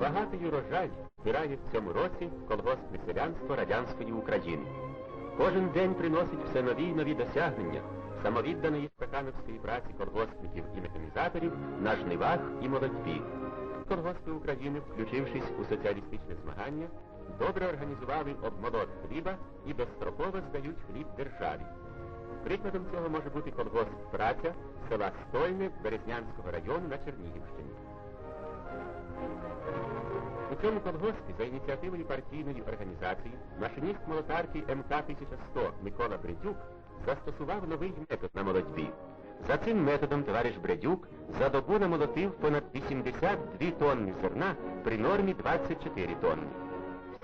Багатий урожай збирає в цьому році колгоспне селянство радянської України. Кожен день приносить все нові й нові досягнення самовідданої стахановської праці колгоспників і механізаторів на жнивах і молодьбі. Колгоспи України, включившись у соціалістичне змагання, добре організували обмолот хліба і безстроково здають хліб державі. Прикладом цього може бути колгосп праця села Стойне Березнянського району на Чернігівщині. У цьому колгоспі за ініціативою партійної організації машиніст молотарки МК-1100 Микола Бредюк застосував новий метод на молодьбі. За цим методом товариш Бредюк за добу намолотив понад 82 тонни зерна при нормі 24 тонни.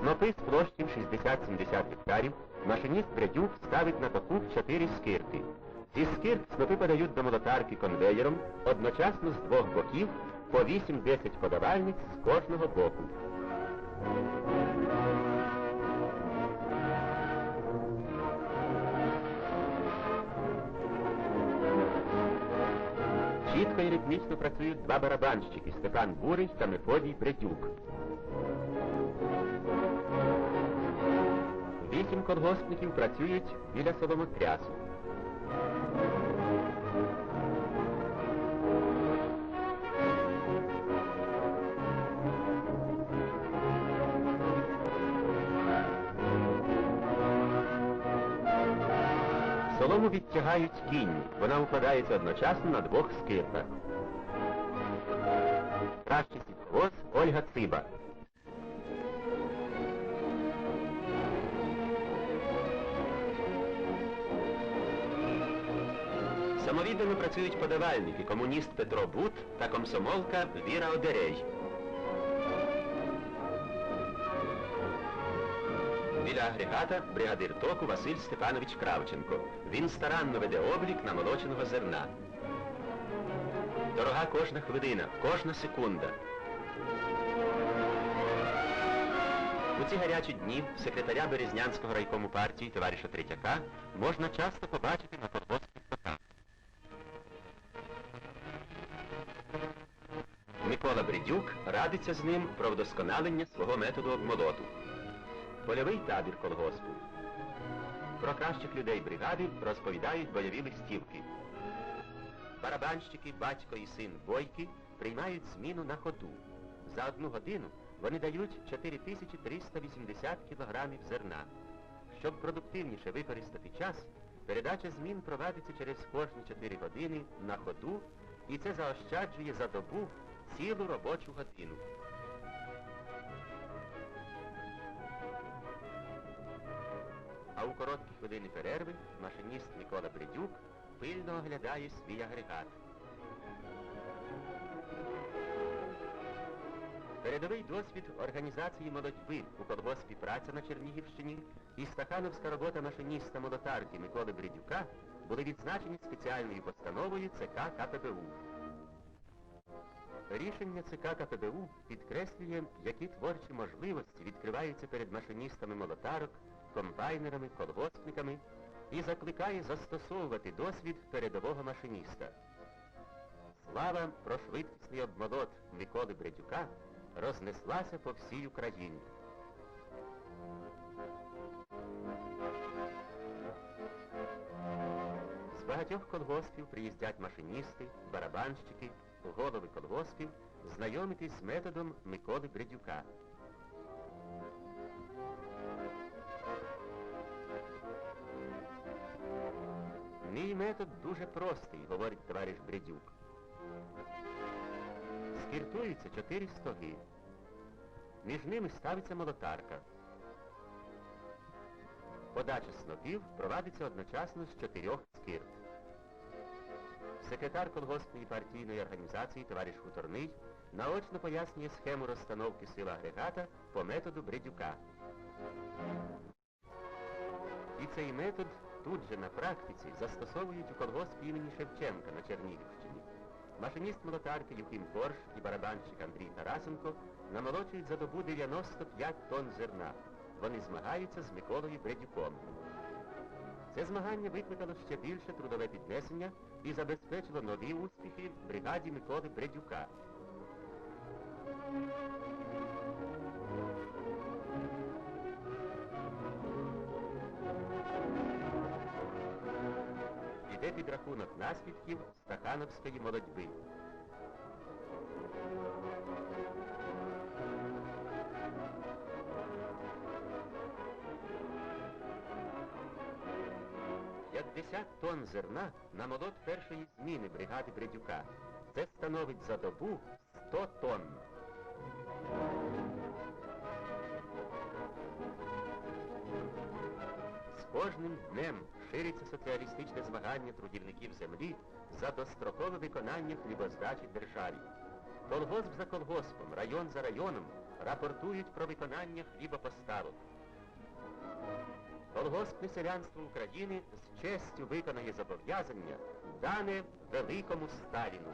Снопи з площів 60-70 гектарів машиніст Бредюк ставить на току 4 скирти. Ці скирт снопи подають до молотарки конвеєром одночасно з двох боків по 8-10 подавальниць з кожного боку. Чітко і ритмічно працюють два барабанщики Степан Бурий та Мефодій Бредюк. Вісім колгоспників працюють біля соломотрясу. Солому відтягають кінь. Вона укладається одночасно на двох скиртах. Кращий сільхоз Ольга Циба. Самовіддано працюють подавальники, комуніст Петро Бут та комсомолка Віра Одерей. Агрегата бригадир току Василь Степанович Кравченко. Він старанно веде облік намолоченого зерна. Дорога кожна хвилина, кожна секунда. У ці гарячі дні секретаря Березнянського райкому партії товариша Третяка можна часто побачити на колгоспних стоках. Микола Бредюк радиться з ним про вдосконалення свого методу обмолоту. Польовий табір колгоспу. Про кращих людей бригади розповідають бойові листівки. Барабанщики, батько і син Бойки приймають зміну на ходу. За одну годину вони дають 4380 кілограмів зерна. Щоб продуктивніше використати час, передача змін провадиться через кожні 4 години на ходу, і це заощаджує за добу цілу робочу годину. У короткі хвилини перерви машиніст Микола Бредюк пильно оглядає свій агрегат. Передовий досвід організації молодьби у колгоспі праця на Чернігівщині і стахановська робота машиніста молотарки Миколи Бредюка були відзначені спеціальною постановою ЦК КПБУ. Рішення ЦК КПБУ підкреслює, які творчі можливості відкриваються перед машиністами молотарок, комбайнерами, колгоспниками і закликає застосовувати досвід передового машиніста. Слава про швидкісний обмолот Миколи Бредюка рознеслася по всій Україні. З багатьох колгоспів приїздять машиністи, барабанщики, голови колгоспів знайомитись з методом Миколи Бредюка. Мій метод дуже простий, говорить товариш Бредюк. Скіртуються чотири стоги. Між ними ставиться молотарка. Подача снопів провадиться одночасно з чотирьох скирт. Секретар колгоспної партійної організації товариш Хуторний наочно пояснює схему розстановки сил агрегата по методу Бредюка. І цей метод тут же на практиці застосовують у колгоспі імені Шевченка на Чернігівщині. Машиніст молотарки Юхим Корж і барабанщик Андрій Тарасенко намолочують за добу 95 тонн зерна. Вони змагаються з Миколою Бредюком. Це змагання викликало ще більше трудове піднесення і забезпечило нові успіхи бригаді Миколи Бредюка. Підрахунок наслідків стахановської молодьби. П'ятдесят тонн зерна на молот першої зміни бригади Бредюка. Це становить за добу 100 тонн. З кожним днем шириться соціалістичне змагання трудівників землі за дострокове виконання хлібоздачі державі. Колгосп за колгоспом, район за районом рапортують про виконання хлібопоставок. Колгоспне селянство України з честю виконає зобов'язання, дане великому Сталіну.